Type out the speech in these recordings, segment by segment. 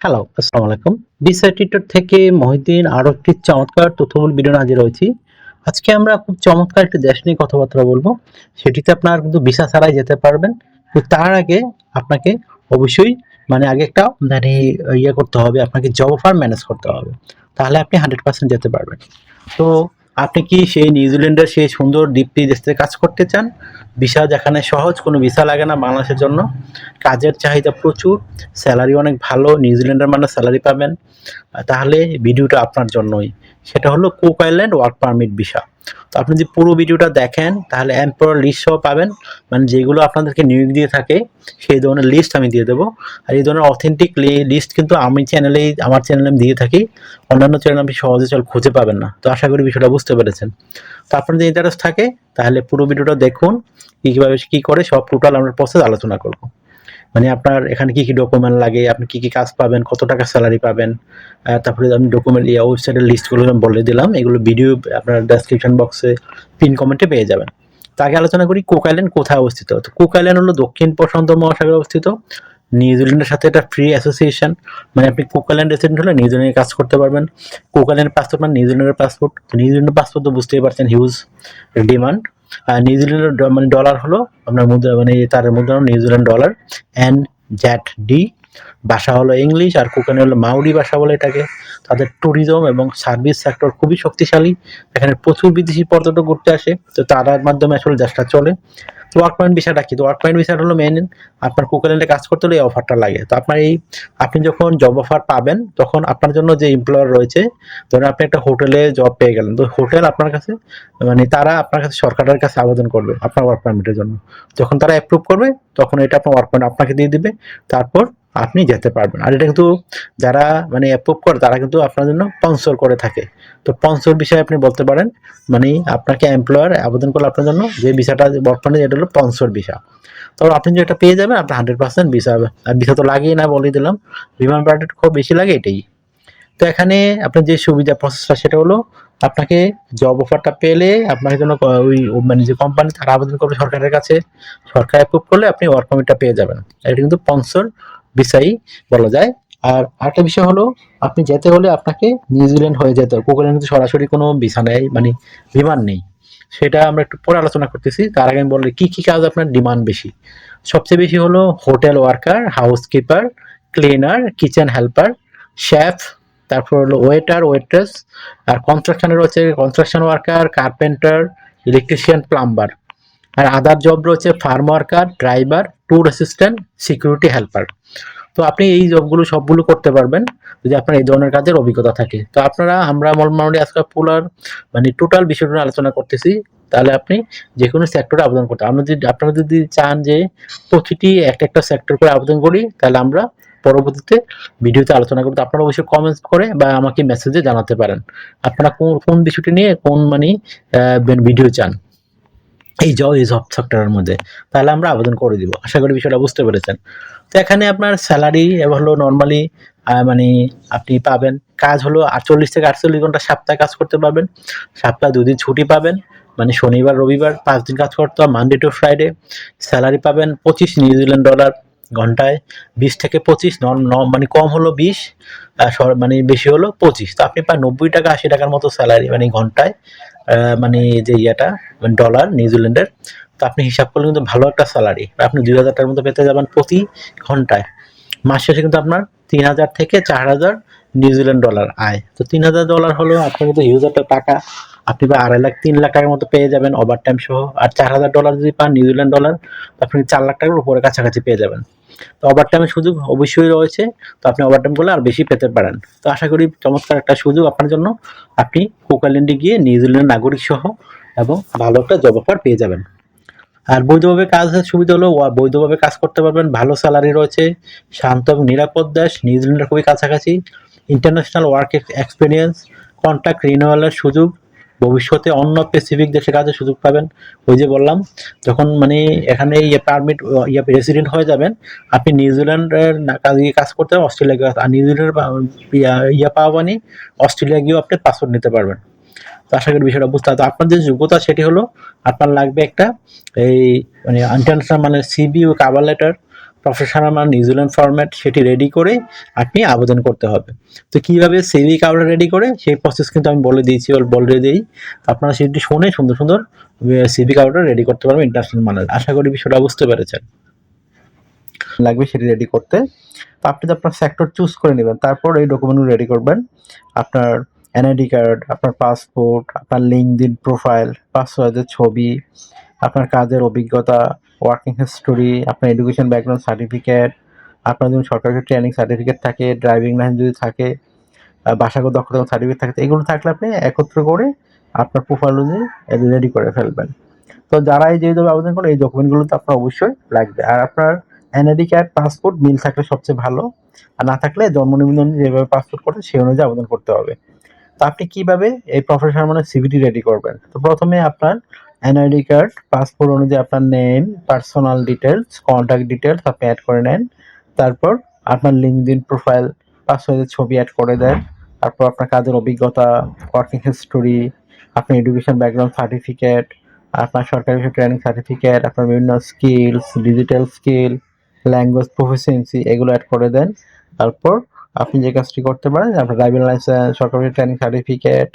Hello আসসালামু আলাইকুম। বিসা tutor থেকে মহিদিন আরও একটি চমৎকার তথ্যমূল ভিডিও হাজির হয়েছি। আজকে আমরা খুব চমৎকার একটি দেশ নিয়ে কথাবার্তা বলব। সেটিতে আপনার কিন্তু ভিসা ছাড়াই যেতে পারবেন। তার আগে আপনাকে অবশ্যই মানে আগে একটা মানে ইয়ে করতে হবে, আপনাকে জব অফার ম্যানেজ করতে হবে। তাহলে আপনি হান্ড্রেড পার্সেন্ট যেতে পারবেন। তো আপনি কি সেই নিউজিল্যান্ডের সেই সুন্দর দ্বীপটি দেশে কাজ করতে চান? ভিসা যেখানে সহজ, কোনো ভিসা লাগে না বাংলাদেশের জন্য। কাজের চাহিদা প্রচুর, স্যালারি অনেক ভালো নিউজিল্যান্ডের মানুষ স্যালারি পাবেন। তাহলে ভিডিওটা আপনার জন্যই। সেটা হলো Cook Island work permit visa. তো আপনি যদি পুরো ভিডিওটা দেখেন, তাহলে এম্পোয়ার লিস্ট সহ পাবেন। মানে যেগুলো আপনাদেরকে নিয়োগ দিয়ে থাকে, সেই ধরনের লিস্ট আমি দিয়ে দেবো। আর এই ধরনের অথেন্টিক লিস্ট কিন্তু আমি চ্যানেলেই আমার চ্যানেলে আমি দিয়ে থাকি। অন্যান্য চ্যানেল আপনি সহজে চল খুঁজে পাবেন না। তো আশা করি বিষয়টা বুঝতে পেরেছেন। তো আপনার যদি ইন্টারেস্ট থাকে, তাহলে পুরো ভিডিওটা দেখুন কীভাবে কী করে সব টোটাল আমরা প্রসেস আলোচনা করব। মানে আপনার এখানে কি কি ডকুমেন্ট লাগে, আপনি কি কি কাজ পাবেন, কত টাকা স্যালারি পাবেন তারপরে আমি ডকুমেন্ট ইয়া ওয়েবসাইটের লিস্টগুলো আমি বলে দিলাম, এগুলো ভিডিও আপনার ডেসক্রিপশন বক্সে পিন কমেন্টে পেয়ে যাবেন। তো আগে আলোচনা করি কুক আইল্যান্ড কোথায় অবস্থিত। তো কুক আইল্যান্ড হলো দক্ষিণ প্রশান্ত মহাসাগরে অবস্থিত নিউজিল্যান্ডের সাথে একটা ফ্রি অ্যাসোসিয়েশন মানে আপনি কুক আইল্যান্ড রেসিডেন্ট হলে নিউজিল্যান্ডে কাজ করতে পারবেন। কুক আইল্যান্ডের পাসপোর্ট মানে নিউজিল্যান্ডের পাসপোর্ট নিউজিল্যান্ডের পাসপোর্ট তো বুঝতেই পারছেন হিউজ ডিমান্ড আর নিউজিল্যান্ডের মানে ডলার হলো আপনার মুদ্রা মানে তার মুদ্রা New Zealand dollar N Z D ভাষা হলো ইংলিশ আর কোকানে হলো মাউরি ভাষা বলে এটাকে। তাদের ট্যুরিজম এবং সার্ভিস সেক্টর খুবই শক্তিশালী। এখানে প্রচুর বিদেশি পর্যটক ঘুরতে আসে, তো তার মাধ্যমে আসলে দেশটা চলে। ওয়ার্ক পয়েন্ট বিষয়টা কি? তো ওয়ার্ক পয়েন্ট বিষয়টা হলো মেন আপনার কোকাল্যান্ডে কাজ করতে হলে এই অফারটা লাগে। তো আপনার এই, আপনি যখন জব অফার পাবেন, তখন আপনার জন্য যে এমপ্লয়ার রয়েছে, ধরুন আপনি একটা হোটেলে জব পেয়ে গেলেন, তো হোটেল আপনার কাছে মানে তারা আপনার কাছে সরকারের কাছে আবেদন করবে আপনার ওয়ার্ক পারমিটের জন্য। যখন তারা অ্যাপ্রুভ করবে, তখন এটা আপনার ওয়ার্ক পয়েন্ট আপনাকে দিয়ে দিবে। তারপর আপনি যেতে পারবেন। আর এটা কিন্তু যারা মানে অ্যাপ্রুভ করে, তারা কিন্তু আপনার জন্য স্পন্সর করে থাকে। তো স্পন্সর বিষয়ে আপনি বলতে পারেন মানে আপনাকে এমপ্লয়ার আবেদন করলে আপনার জন্য যে ভিসাটা বর্তমানে যেটা হলো স্পন্সর ভিসা। তো আপনি যে এটা পেয়ে যাবেন, আপনার হান্ড্রেড পার্সেন্ট ভিসা হবে। আর ভিসা তো লাগেই না বলে দিলাম বিমান ভাড়াটা খুব বেশি লাগে এটাই। তো এখানে আপনার যে সুবিধা প্রসেসটা সেটা হলো আপনাকে জব অফারটা পেলে আপনার জন্য ওই মানে যে কোম্পানি তারা আবেদন করবে সরকারের কাছে, সরকার অ্যাপ্রুভ করলে আপনি ওয়ার্ক পারমিটটা পেয়ে যাবেন। এটা কিন্তু স্পন্সর বিষয়ই বলা যায়। আর আরেকটা বিষয় হলো, আপনি যেতে হলে আপনাকে নিউজিল্যান্ড হয়ে যেতে হবে। কোকল্যান্ড সরাসরি কোনো ভিসা নেই মানে বিমান নেই। সেটা আমরা একটু পরে আলোচনা করতেছি। তার আগে আমি বললে কী, কি কাজ আপনার ডিমান্ড বেশি? সবচেয়ে বেশি হলো hotel worker, housekeeper, cleaner, kitchen helper, chef, তারপর হলো ওয়েটার, ওয়েট্রেস, আর কনস্ট্রাকশনে রয়েছে construction worker, carpenter, electrician, plumber. আর আদার জব রয়েছে farm worker driver tour assistant security helper তো আপনি এই জবগুলো সবগুলো করতে পারবেন যদি আপনার এই ধরনের কাজের অভিজ্ঞতা থাকে। তো আপনারা, আমরা মোটামুটি আজকে পুলার মানে টোটাল বিষয়টা আলোচনা করতেছি। তাহলে আপনি যে কোনো সেক্টরে আবেদন করতে আপনি যদি আপনারা যদি চান যে প্রতিটি একটা একটা সেক্টর করে আবেদন করি, তাহলে আমরা পরবর্তীতে ভিডিওতে আলোচনা করতে আপনারা অবশ্যই কমেন্টস করে বা আমাকে মেসেজে জানাতে পারেন। আপনারা কোন কোন বিষয়টি নিয়ে কোন মানে ভিডিও চান। এই জব এই জব সেক্টরের মধ্যে, তাহলে আমরা আবেদন করে দিব। আশা করি বিষয়টা বুঝতে পেরেছেন। তো এখানে আপনার স্যালারি হলো নর্মালি মানে আপনি পাবেন, কাজ হলো আটচল্লিশ থেকে আটচল্লিশ ঘণ্টা সপ্তাহে কাজ করতে পারবেন। সপ্তাহে দুদিন ছুটি পাবেন মানে শনিবার, রবিবার পাঁচ দিন কাজ করতে হবে মানডে টু ফ্রাইডে স্যালারি পাবেন পঁচিশ নিউজিল্যান্ড ডলার ঘন্টায়, বিশ থেকে পঁচিশ, ন- মানে কম হলো বিশ মানে বেশি হলো পঁচিশ। তো আপনি প্রায় নব্বই টাকা, আশি টাকার মতো স্যালারি মানে ঘন্টায়। মানে যে ইয়েটা ডলার নিউজিল্যান্ডের তো আপনি হিসাব করলে কিন্তু ভালো একটা স্যালারি আপনি দুই হাজার টাকার মতো পেতে যাবেন প্রতি ঘন্টায়। মাস শেষে কিন্তু আপনার তিন হাজার থেকে চার হাজার নিউজিল্যান্ড ডলার আয়। তো তিন হাজার ডলার হলো আপনার কিন্তু হিউজ একটা টাকা আপনি বা আড়াই লাখ, তিন লাখ টাকার মতো পেয়ে যাবেন ওভার টাইম সহ। আর চার হাজার ডলার যদি পান নিউজিল্যান্ড ডলার তো আপনি চার লাখ টাকার উপরে কাছাকাছি পেয়ে যাবেন। তো ওভার টাইমের সুযোগ অবশ্যই রয়েছে। তো আপনি ওভার টাইম করলে আর বেশি পেতে পারেন। তো আশা করি চমৎকার একটা সুযোগ আপনার জন্য। আপনি কোকাল্যান্ডে গিয়ে নিউজিল্যান্ড নাগরিক সহ এবং ভালো একটা জব অফার পেয়ে যাবেন। আর বৈধভাবে কাজের সুবিধা হলো বৈধভাবে কাজ করতে পারবেন। ভালো স্যালারি রয়েছে, শান্ত এবং নিরাপদ দেশ। নিউজিল্যান্ডের খুবই কাছাকাছি। ইন্টারন্যাশনাল ওয়ার্ক এক্সপিরিয়েন্স কন্ট্যাক্ট রিনিউয়ালের সুযোগ। ভবিষ্যতে অন্য স্পেসিফিক দেশে কাজের সুযোগ পাবেন। ওই যে বললাম, যখন মানে এখানে ইয়ে পারমিট ইয়ে রেসিডেন্ট হয়ে যাবেন, আপনি নিউজিল্যান্ডের কাজ গিয়ে কাজ করতে হবে অস্ট্রেলিয়া গিয়ে, আর নিউজিল্যান্ডের ইয়া- ইয়ে পাওয়া মানে অস্ট্রেলিয়া গিয়েও আপনি পাসপোর্ট নিতে পারবেন। তো আশা করি বিষয়টা বুঝতে হবে তো আপনার যে যোগ্যতা সেটি হলো, আপনার লাগবে একটা এই মানে ইন্টারন্যাশনাল মানে সিবি ও কাভার লেটার প্রফেশনাল মান নিউজিল্যান্ড ফরম্যাট সেটি রেডি করে আপনি আবেদন করতে হবে। তো কীভাবে সিভি কার্ড রেডি করে, সেই প্রসেস কিন্তু আমি বলে দিয়েছি, বলে দিই আপনারা সেটি শুনে সুন্দর সুন্দর সিভি কার্ডটা রেডি করতে পারবেন ইন্টারন্যাশনাল মানের। আশা করি বিষয়টা বুঝতে পেরেছেন। লাগবে সেটি রেডি করতে। তো আপনি তো আপনার সেক্টর চুজ করে নেবেন, তারপর এই ডকুমেন্টগুলো রেডি করবেন। আপনার এনআইডি কার্ড আপনার পাসপোর্ট আপনার লিঙ্কডিন প্রোফাইল পাসওয়ার্ডের ছবি আপনার কাজের অভিজ্ঞতা ওয়ার্কিং হিস্টোরি আপনার এডুকেশন ব্যাকগ্রাউন্ড সার্টিফিকেট আপনার যদি সরকারি ট্রেনিং সার্টিফিকেট থাকে ড্রাইভিং লাইসেন্স যদি থাকে ভাষাগত দক্ষতা সার্টিফিকেট থাকে, এগুলো থাকলে আপনি একত্র করে আপনার প্রোফাইল অনুযায়ী রেডি করে ফেলবেন। তো যারা এই যেভাবে আবেদন করেন এই ডকুমেন্টগুলো তো আপনার অবশ্যই লাগবে। আর আপনার এনআইডি কার্ড পাসপোর্ট মিল থাকলে সবচেয়ে ভালো। আর না থাকলে জন্ম নিবন্ধন যেভাবে পাসপোর্ট করে সেই অনুযায়ী আবেদন করতে হবে। তো আপনি কীভাবে এই প্রফেশনাল মানে সিভিটি রেডি করবেন? তো প্রথমে আপনার এনআইডি কার্ড পাসপোর্ট অনুযায়ী আপনার name personal details contact details আপনি অ্যাড করে নেন। তারপর আপনার লিঙ্কডিন প্রোফাইল পাসওয়ার্ডের ছবি অ্যাড করে দেন। তারপর আপনার কাজের অভিজ্ঞতা ওয়ার্কিং হিস্টোরি আপনার এডুকেশন ব্যাকগ্রাউন্ড সার্টিফিকেট আপনার সরকারি ট্রেনিং সার্টিফিকেট আপনার বিভিন্ন skills digital skill language proficiency এগুলো অ্যাড করে দেন। তারপর আপনি যে কাজটি করতে পারেন, আপনার ড্রাইভিং লাইসেন্স সরকারি ট্রেনিং সার্টিফিকেট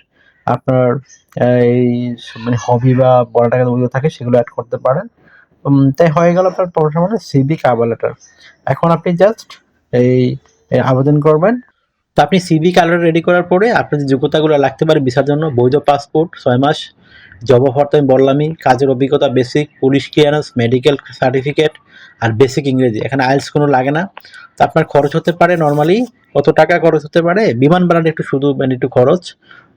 আপনার এই মানে হবি বা বড় টাকা অভিযোগ থাকে, সেগুলো অ্যাড করতে পারেন। তাই হয়ে গেল আপনার প্রফেশনাল মানে সিবি কাভার লেটার এখন আপনি জাস্ট এই আবেদন করবেন। তো আপনি সিবি কালার রেডি করার পরে আপনার যে যোগ্যতাগুলো লাগতে পারে, ভিসার জন্য, বৈধ পাসপোর্ট ছয় মাস জব অফার তো আমি বললামই, কাজের অভিজ্ঞতা basic police clearance medical certificate আর বেসিক ইংরেজি। এখানে আইএলস কোনো লাগে না। তো আপনার খরচ হতে পারে নর্মালি কত টাকা খরচ হতে পারে? বিমান ভাড়াটা একটু শুধু মানে একটু খরচ।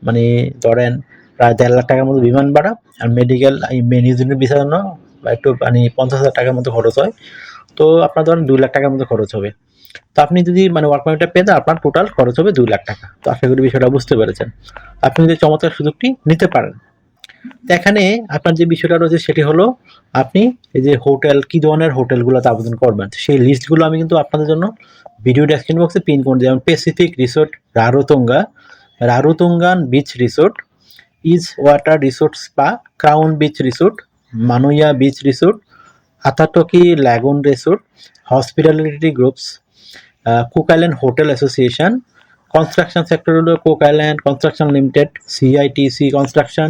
মানে ধরেন প্রায় দেড় লাখ টাকার মতো বিমান ভাড়া আর মেডিকেল নিউজিল্যান্ড ভিসার জন্য একটু মানে পঞ্চাশ হাজার টাকার মতো খরচ হয়। তো আপনার ধরেন দুই লাখ টাকার মতো খরচ হবে। তো আপনি যদি মানে ওয়ার্ক পারমিটটা পেয়ে আপনার টোটাল খরচ হবে দুই লাখ টাকা। তো আশা করি বিষয়টা বুঝতে পেরেছেন। আপনি যদি চমৎকার সুযোগটি নিতে পারেন। এখানে আপনার যে বিষয়টা রয়েছে সেটি হলো, আপনি এই যে হোটেল কি ধরনের হোটেলগুলোতে আবেদন করবেন? সেই লিস্টগুলো আমি কিন্তু আপনাদের জন্য ভিডিও ডেসক্রিপশন বক্সে পিন করে যেমন Pacific Resort Rarotonga Rarotongan Beach Resort Edgewater Resort Spa Crown Beach Resort Manuia Beach Resort Aitutaki Lagoon Resort Hospitality Groups Cook Island Hotel Association construction sector হলো Cook Island Construction Limited CITC Construction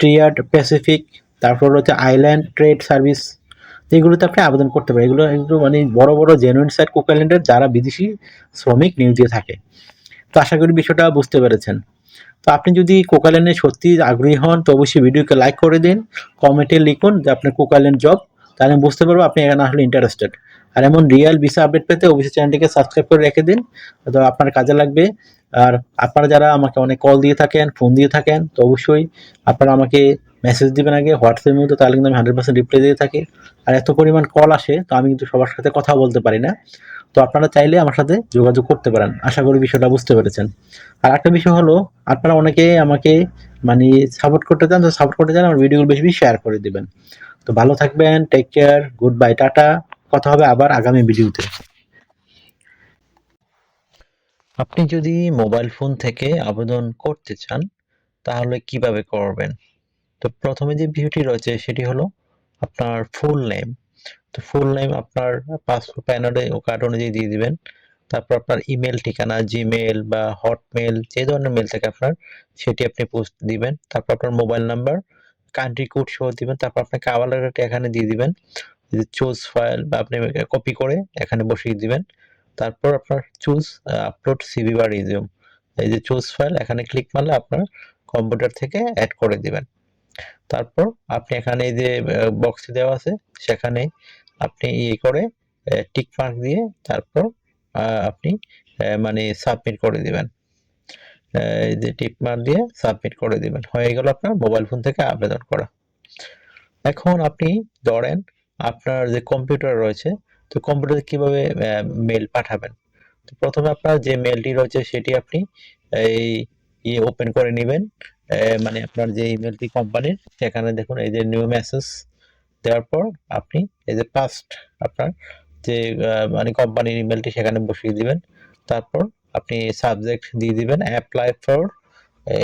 Triad Pacific তারপর হচ্ছে island trade service এগুলোতে আপনি আবেদন করতে পারেন। এগুলো একটু মানে বড় বড় জেনুইন সাইড কুক আইল্যান্ডের যারা বিদেশি শ্রমিক দিয়ে থাকে। তো আশা করি বিষয়টা বুঝতে পেরেছেন। তো আপনি যদি কোকালেনে সত্যি আগ্রহী হন, তো অবশ্যই ভিডিওকে লাইক করে দিন কমেন্টে লিখুন যে আপনার কোকালেন জব তাহলে আমি বুঝতে পারব আপনি এখানে আসলে ইন্টারেস্টেড আর এমন রিয়েল ভিসা আপডেট পেতে অবশ্যই চ্যানেলটিকে সাবস্ক্রাইব করে রেখে দিন, তো আপনার কাজে লাগবে। আর আপনারা যারা আমাকে অনেক কল দিয়ে থাকেন ফোন দিয়ে থাকেন, তো অবশ্যই আপনারা আমাকে মেসেজ দিবেন আগে হোয়াটসঅ্যাপের মধ্যে তাহলে কিন্তু আমি হান্ড্রেড পার্সেন্ট রিপ্লাই দিয়ে থাকি। আর এত পরিমাণ কল আসে, তো আমি কিন্তু সবার সাথে কথা বলতে পারি না। তো আপনারা চাইলে আমার সাথে যোগাযোগ করতে পারেন। আশা করি বিষয়টা বুঝতে পেরেছেন। আর একটা বিষয় হলো, আপনারা অনেকে আমাকে মানে সাপোর্ট করতে চান, তো সাপোর্ট করতে চান, আমার ভিডিওগুলো বেশি বেশি শেয়ার করে দিবেন। তো ভালো থাকবেন take care good bye tata. কথা হবে আবার আগামী ভিডিওতে আপনি যদি মোবাইল ফোন থেকে আবেদন করতে চান, তাহলে কীভাবে করবেন? তো প্রথমে যে বিষয়টি রয়েছে সেটি হলো আপনার ফুল নেম তো ফুল নেম আপনার পাসপোর্ট প্যানেলে ও কার্ড অনুযায়ী দিয়ে দিবেন। তারপর আপনার ইমেল ঠিকানা জিমেল বা হটমেল যে ধরনের মেল থাকে আপনার সেটি আপনি পোস্ট দিবেন। তারপর আপনার মোবাইল নাম্বার কান্ট্রি কোড সহ দিবেন। তারপর আপনার কাভার লেটারটা এখানে দিয়ে দিবেন। চুজ ফাইল বা আপনি কপি করে এখানে বসিয়ে দিবেন। তারপর আপনার চুজ আপলোড সিভি বা রিজিউম এই যে চুজ ফাইল এখানে ক্লিক মারলে আপনার কম্পিউটার থেকে অ্যাড করে দিবেন। তারপর আপনি এখানে এই যে বক্সে দেওয়া আছে, সেখানে আপনি ইয়ে করে টিক মার্ক দিয়ে তারপর আপনি মানে সাবমিট করে দিবেন। যে টিক মার্ক দিয়ে সাবমিট করে দিবেন। হয়ে গেল আপনার মোবাইল ফোন থেকে আবেদন করা। এখন আপনি ধরেন আপনার যে কম্পিউটার রয়েছে, তো কম্পিউটারে কীভাবে মেল পাঠাবেন? তো প্রথমে আপনার যে মেলটি রয়েছে, সেটি আপনি এই ইয়ে ওপেন করে নেবেন। মানে আপনার যে ইমেলটি কোম্পানির সেখানে দেখুন এই যে নিউ মেসেজ দেওয়ার পর আপনি এই যে পাস্ট আপনার যে মানে কোম্পানির ইমেলটি সেখানে বসিয়ে দিবেন। তারপর আপনি সাবজেক্ট দিয়ে দিবেন অ্যাপ্লাই ফর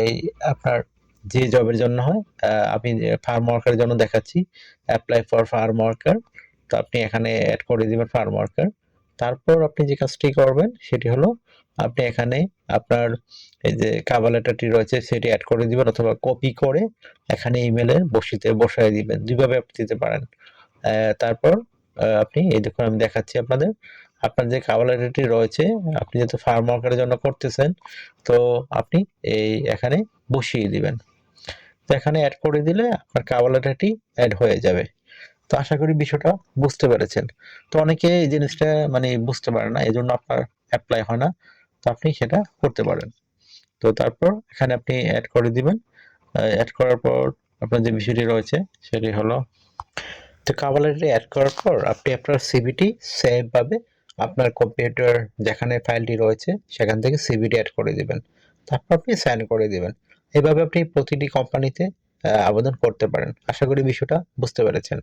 এই আপনার যে জবের জন্য হয় আমি ফার্ম ওয়ার্কারের জন্য দেখাচ্ছি অ্যাপ্লাই ফর ফার্ম ওয়ার্কার তো আপনি এখানে অ্যাড করে দিবেন ফার্ম ওয়ার্কার তারপর আপনি যে কাজটি করবেন, সেটি হলো আপনি এখানে আপনার এই যে কাভার লেটারটি রয়েছে, সেটি অ্যাড করে দিবেন অথবা কপি করে এখানে ইমেলে বসিতে, বসায় দিবেন। দুইভাবে আপনি দিতে পারেন। তারপর আপনি, এই দেখুন আমি দেখাচ্ছি আপনাদের। আপনার যে কাভার লেটারটি রয়েছে, আপনি যেহেতু ফার্ম ওয়ার্কারের জন্য করতেছেন, তো আপনি এই এখানে বসিয়ে দিবেন। তো এখানে অ্যাড করে দিলে আপনার কাভার লেটারটি অ্যাড হয়ে যাবে। তো আশা করি বিষয়টা বুঝতে পেরেছেন। তো অনেকে এই জিনিসটা মানে বুঝতে পারে না এই জন্য আপনার অ্যাপ্লাই হয় না, তো আপনি সেটা করতে পারেন। তো তারপর এখানে আপনি অ্যাড করে দিবেন। অ্যাড করার পর আপনার যে বিষয়টি রয়েছে, সেটি হলো, তো কাভালেটে অ্যাড করার পর আপনি আপনার সিভিটি সেভ ভাবে আপনার কম্পিউটার যেখানে ফাইলটি রয়েছে, সেখান থেকে সিভিটি অ্যাড করে দিবেন। তারপর আপনি সাইন করে দিবেন। এভাবে আপনি প্রতিটি কোম্পানিতে আবেদন করতে পারেন। আশা করি বিষয়টা বুঝতে পেরেছেন।